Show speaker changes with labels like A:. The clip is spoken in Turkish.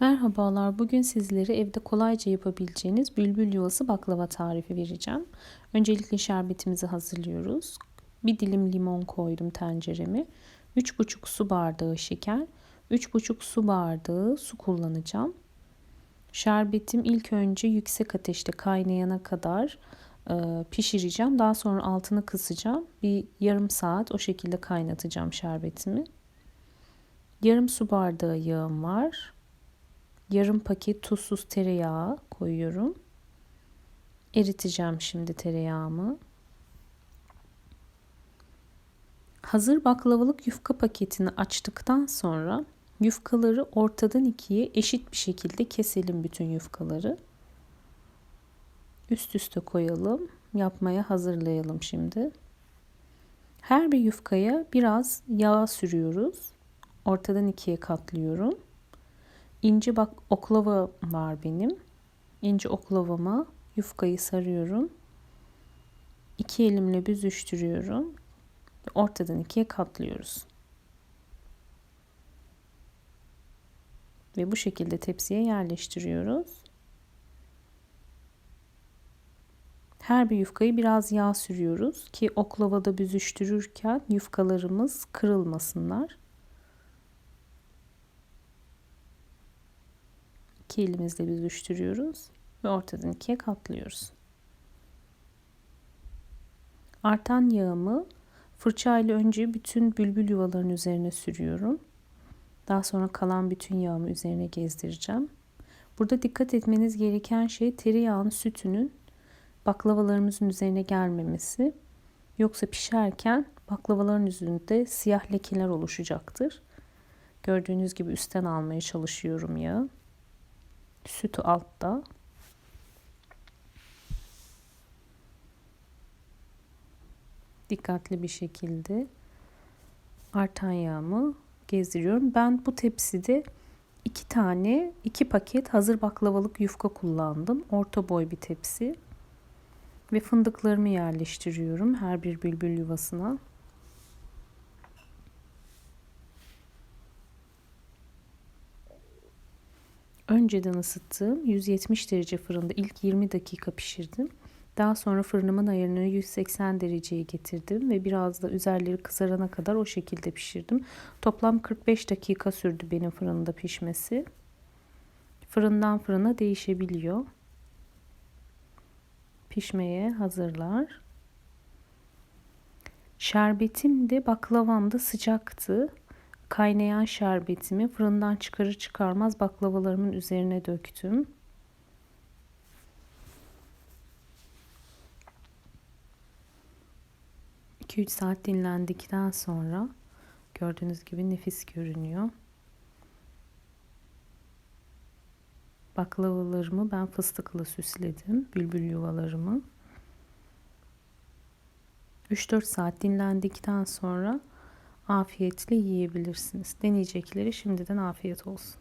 A: Merhabalar, bugün sizlere evde kolayca yapabileceğiniz bülbül yuvası baklava tarifi vereceğim. Öncelikle şerbetimizi hazırlıyoruz. Bir dilim limon koydum tencereme. 3,5 su bardağı şeker, 3,5 su bardağı su kullanacağım. Şerbetim ilk önce yüksek ateşte kaynayana kadar e, pişireceğim. Daha sonra altını kısacağım. Bir yarım saat o şekilde kaynatacağım şerbetimi. Yarım su bardağı yağım var yarım paket tuzsuz tereyağı koyuyorum. Eriteceğim şimdi tereyağımı. Hazır baklavalık yufka paketini açtıktan sonra yufkaları ortadan ikiye eşit bir şekilde keselim bütün yufkaları. Üst üste koyalım. Yapmaya hazırlayalım şimdi. Her bir yufkaya biraz yağ sürüyoruz. Ortadan ikiye katlıyorum ince bak oklava var benim. İnce oklavama yufkayı sarıyorum. İki elimle büzüştürüyorum. Ortadan ikiye katlıyoruz. Ve bu şekilde tepsiye yerleştiriyoruz. Her bir yufkayı biraz yağ sürüyoruz ki oklavada büzüştürürken yufkalarımız kırılmasınlar. İki elimizle büzüştürüyoruz ve ortadan ikiye katlıyoruz. Artan yağımı fırça ile önce bütün bülbül yuvalarının üzerine sürüyorum. Daha sonra kalan bütün yağımı üzerine gezdireceğim. Burada dikkat etmeniz gereken şey tereyağının sütünün baklavalarımızın üzerine gelmemesi. Yoksa pişerken baklavaların üzerinde siyah lekeler oluşacaktır. Gördüğünüz gibi üstten almaya çalışıyorum yağı. Sütü altta. Dikkatli bir şekilde artan yağımı gezdiriyorum. Ben bu tepside iki tane, iki paket hazır baklavalık yufka kullandım. Orta boy bir tepsi. Ve fındıklarımı yerleştiriyorum her bir bülbül yuvasına. Önceden ısıttığım 170 derece fırında ilk 20 dakika pişirdim. Daha sonra fırınımın ayarını 180 dereceye getirdim ve biraz da üzerleri kızarana kadar o şekilde pişirdim. Toplam 45 dakika sürdü benim fırında pişmesi. Fırından fırına değişebiliyor. Pişmeye hazırlar. Şerbetim de baklavam da sıcaktı. Kaynayan şerbetimi fırından çıkarır çıkarmaz baklavalarımın üzerine döktüm. İki üç saat dinlendikten sonra gördüğünüz gibi nefis görünüyor. Baklavalarımı ben fıstıkla süsledim. Bülbül yuvalarımı. 3-4 saat dinlendikten sonra afiyetle yiyebilirsiniz. Deneyecekleri şimdiden afiyet olsun.